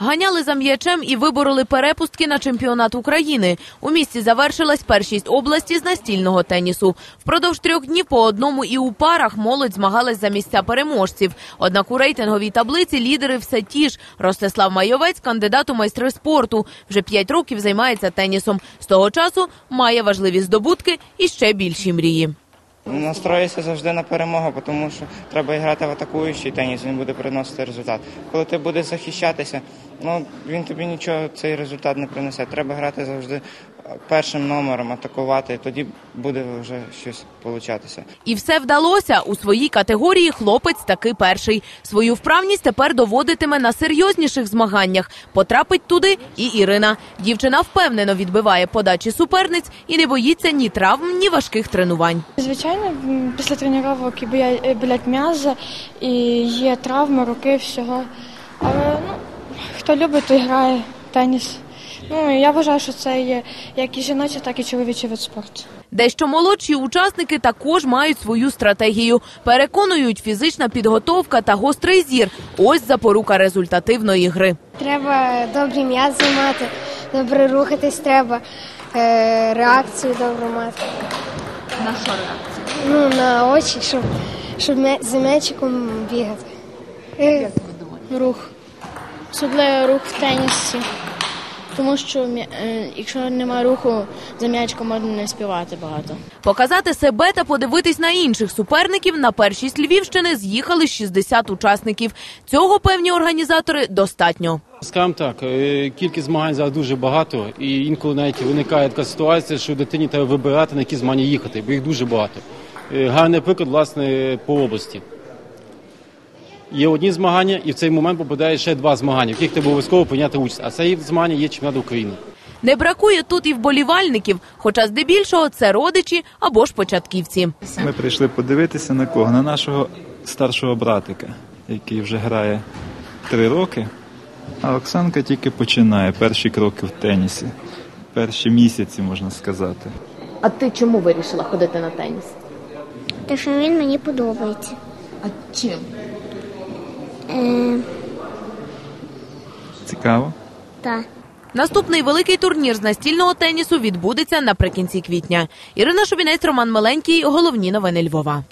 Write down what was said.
Ганяли за м'ячем і вибороли перепустки на чемпіонат України. У місті завершилась першість області з настільного тенісу. Впродовж трьох днів по одному і у парах молодь змагалась за місця переможців. Однак у рейтинговій таблиці лідери все ті ж. Ростислав Майовець, кандидат у майстри спорту. Вже п'ять років займається тенісом. З того часу має важливі здобутки і ще більші мрії. Настроїся завжди на перемогу, тому що треба грати в атакуючий теніс, він буде приносити результат. Коли ти будеш захищатися, ну він тобі нічого цей результат не принесе. Треба грати завжди першим номером, атакувати, і тоді буде вже щось получатися. І все вдалося. У своїй категорії хлопець таки перший. Свою вправність тепер доводитиме на серйозніших змаганнях. Потрапить туди і Ірина. Дівчина впевнено відбиває подачі суперниць і не боїться ні травм, ні важких тренувань. Звичайно, після тренувань боя- е, болять м'язи, і є травми, руки, всього. Але ну, хто любить, той грає теніс. Ну, я вважаю, що це є як і жіночий, так і чоловічий вид спорту. Дещо молодші учасники також мають свою стратегію. Переконують, фізична підготовка та гострий зір. Ось запорука результативної гри. Треба добрі м'язи мати, добре рухатись треба, е, реакцію добру мати. На що реакцію? Ну, на очі, щоб, щоб за м'ячиком бігати. Е, рух, особливо рух в тенісі. Тому що м'я- е, якщо немає руху, за м'ячком можна не співати багато. Показати себе та подивитись на інших суперників на першість Львівщини з'їхали 60 учасників. Цього певні організатори достатньо. Скажімо так, е, кількість змагань зараз дуже багато, і інколи навіть виникає така ситуація, що дитині треба вибирати, на які змагання їхати, бо їх дуже багато. Е, Гарний приклад, власне, по області. Є одні змагання, і в цей момент попадає ще два змагання, в яких треба обов'язково прийняти участь. А це змагання є чемпіонат України. Не бракує тут і вболівальників, хоча здебільшого це родичі або ж початківці. Ми прийшли подивитися на кого? На нашого старшого братика, який вже грає три роки. А Оксанка тільки починає перші кроки в тенісі, перші місяці, можна сказати. А ти чому вирішила ходити на теніс? Тому що він мені подобається. А чим? Е, Цікаво. так. Наступний великий турнір з настільного тенісу відбудеться наприкінці квітня. Ірина Шубінець, Роман Меленький. Головні новини Львова.